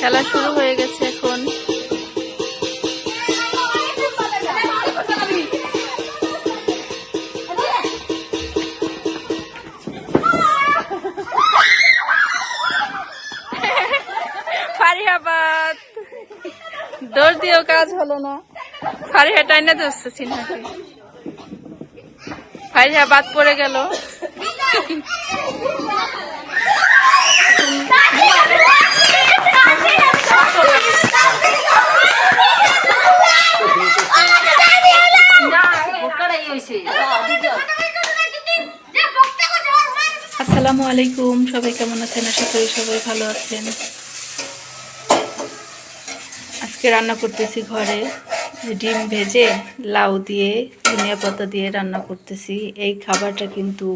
খেলা শুরু হয়ে গেছে এখন। ফারিহাবাদ। দৌড় দিয়েও কাজ হলো না। ফারিহা টাইনে ধরছে সিনহাকে। ফারিহা বাদ পড়ে গেল। আসসালামু আলাইকুম, সবাই কেমন আছেন? আশা করি সবাই ভালো আছেন। আজকে রান্না করতেছি ঘরে ডিম ভেজে, লাউ দিয়ে, ধনিয়া পাতা দিয়ে রান্না করতেছি। এই খাবারটা কিন্তু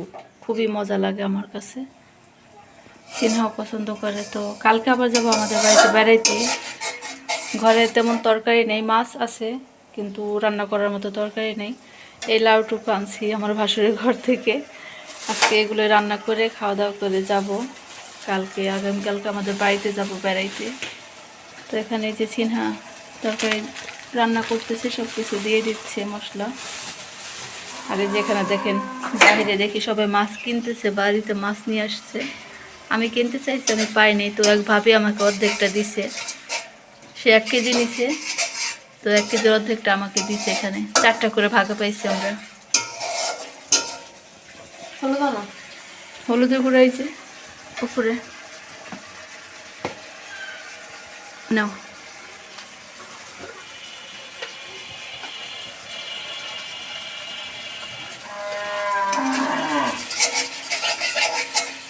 খুবই মজা লাগে আমার কাছে। সিনহাও পছন্দ করে, তো কালকে আবার যাব আমাদের বাড়িতে, বেড়াইতে। ঘরে তেমন তরকারি নেই, মাছ আছে, কিন্তু রান্না করার মতো তরকারি নেই। এই লাউটুকু আনছি আমার ভাসুরের ঘর থেকে। আজকে এগুলো রান্না করে খাওয়া দাওয়া করে যাব। কালকে আগামীকালকে আমাদের বাড়িতে যাব বেড়াইতে। তো এখানে যে সিনহা তরকারি রান্না করতেছে সব কিছু দিয়ে দিচ্ছে মশলা। আর এই যেখানে দেখেন, বাইরে দেখি সবাই মাছ কিনতেছে, বাড়িতে মাছ নিয়ে আসছে। আমি কিনতে চাইছি আমি পাইনি। তো এক ভাবি আমাকে অর্ধেকটা দিছে। সে এক কেজি নিছে। তো এক কেজির অর্ধেকটা আমাকে দিছে এখানে। চারটা করে ভাগে পাইছি আমরা। হলুদের গুঁড়া এই যে উপরে। নাও।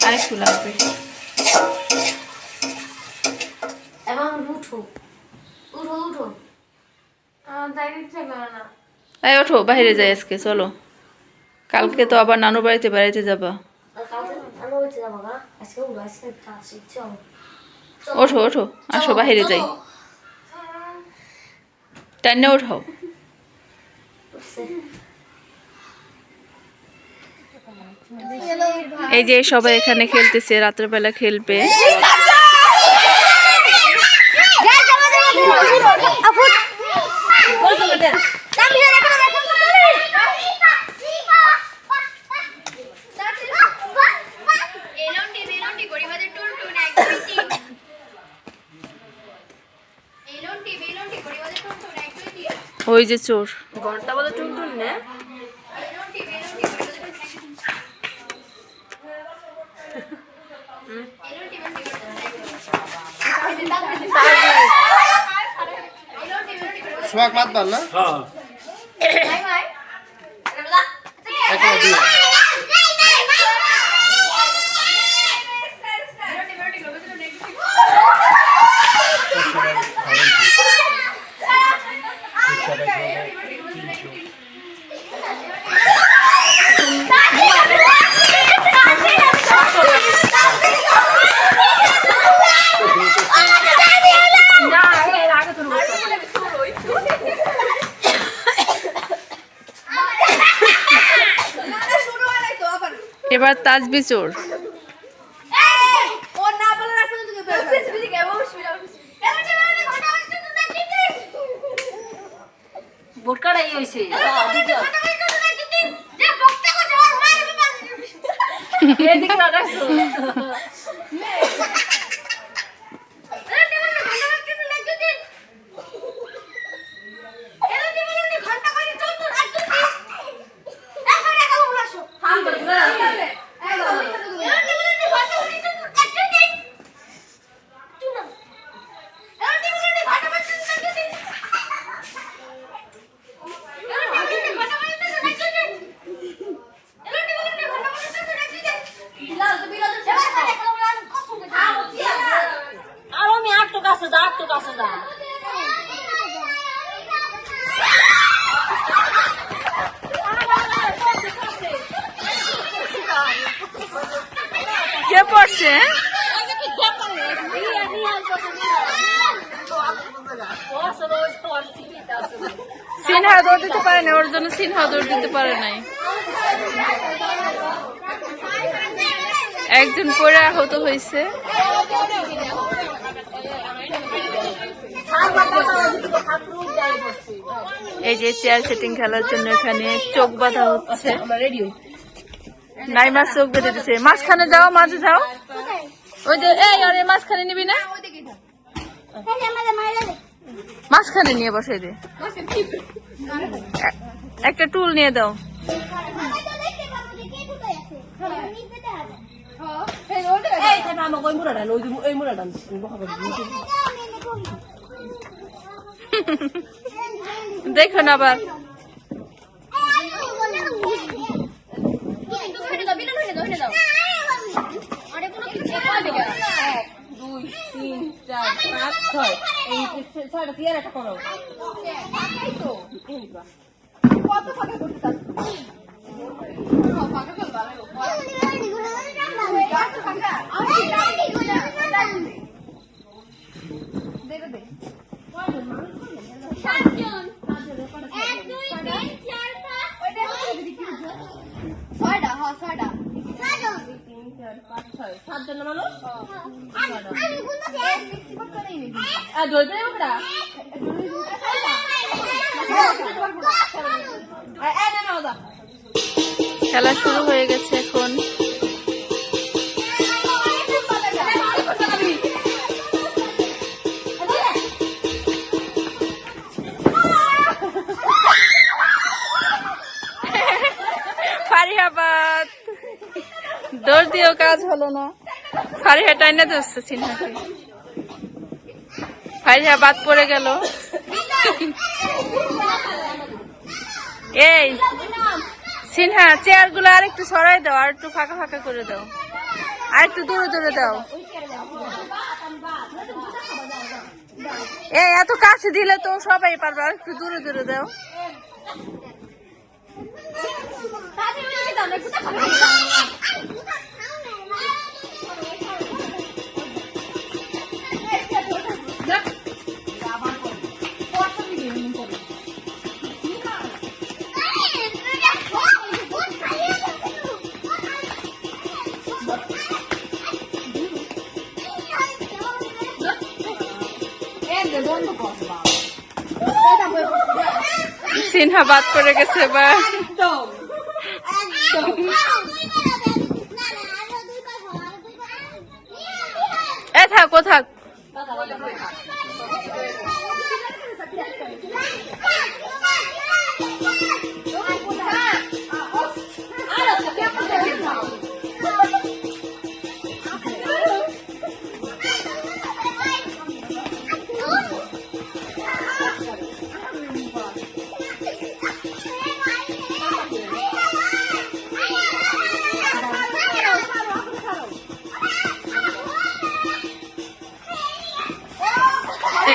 আরেকটু লাগবে। এবং উঠো। এই ওঠো বাইরে যাই আজকে চলো। কালকে তো আবার নানু বাড়িতে বেড়াইতে যাবা। ওঠো ওঠো আসো বাইরে যাই। টান্নে ওঠাও এই যে সবাই এখানে খেলতেছে রাত্রেবেলা খেলবে। ওই যে চোর। ঘণ্টা বলে টুন টুন না সোহাগ মাত পার না। ভাই এবার তাজবি চোর। হয়েছে এদিকে রাখছো আর আমি আটটু কাছে যা আটটু কাছে যা পড়ছে সিনহা দৌড় দিতে পারে না ওর জন্য সিনহা দৌড় দিতে পারে নাই। একজন পরে আহত হয়েছে। এই যে চেয়ার সেটিং খেলার জন্য এখানে চোখ বাঁধা হচ্ছে। নাইমার চোখ বেঁধে দিছে। মাঝখানে যাও মাঝে যাও। ওই যে এই আরে মাঝখানে নিবি না? মাঝখানে নিয়ে বসাই দে। একটা টুল নিয়ে দাও। দেখো না আবার ধরে দাও বিনা ধরে দাও ধরে দাও আরে কোনো কিছু করবে না দুই তিন চার পাঁচ ছয় এই ছয়টা দিয়ে একটা করো সাতজন খেলা শুরু হয়ে গেছে এখন। ফারিহাবাদ। দৌড় দিয়েও কাজ হলো না। ফারিহা টাইনা ধরছে সিনহাকে। ফারিহা বাদ পড়ে গেল। এই, সিনহা চেয়ারগুলো আর একটু সরাই দাও, আর একটু ফাঁকা ফাঁকা করে দাও। আর একটু দূরে দূরে দাও। এই, এত কাছে দিলে তো সবাই পারবে, আর একটু দূরে দূরে দাও। সিনহা বাদ পড়ে গেছে এবার। এ থাক ও থাক।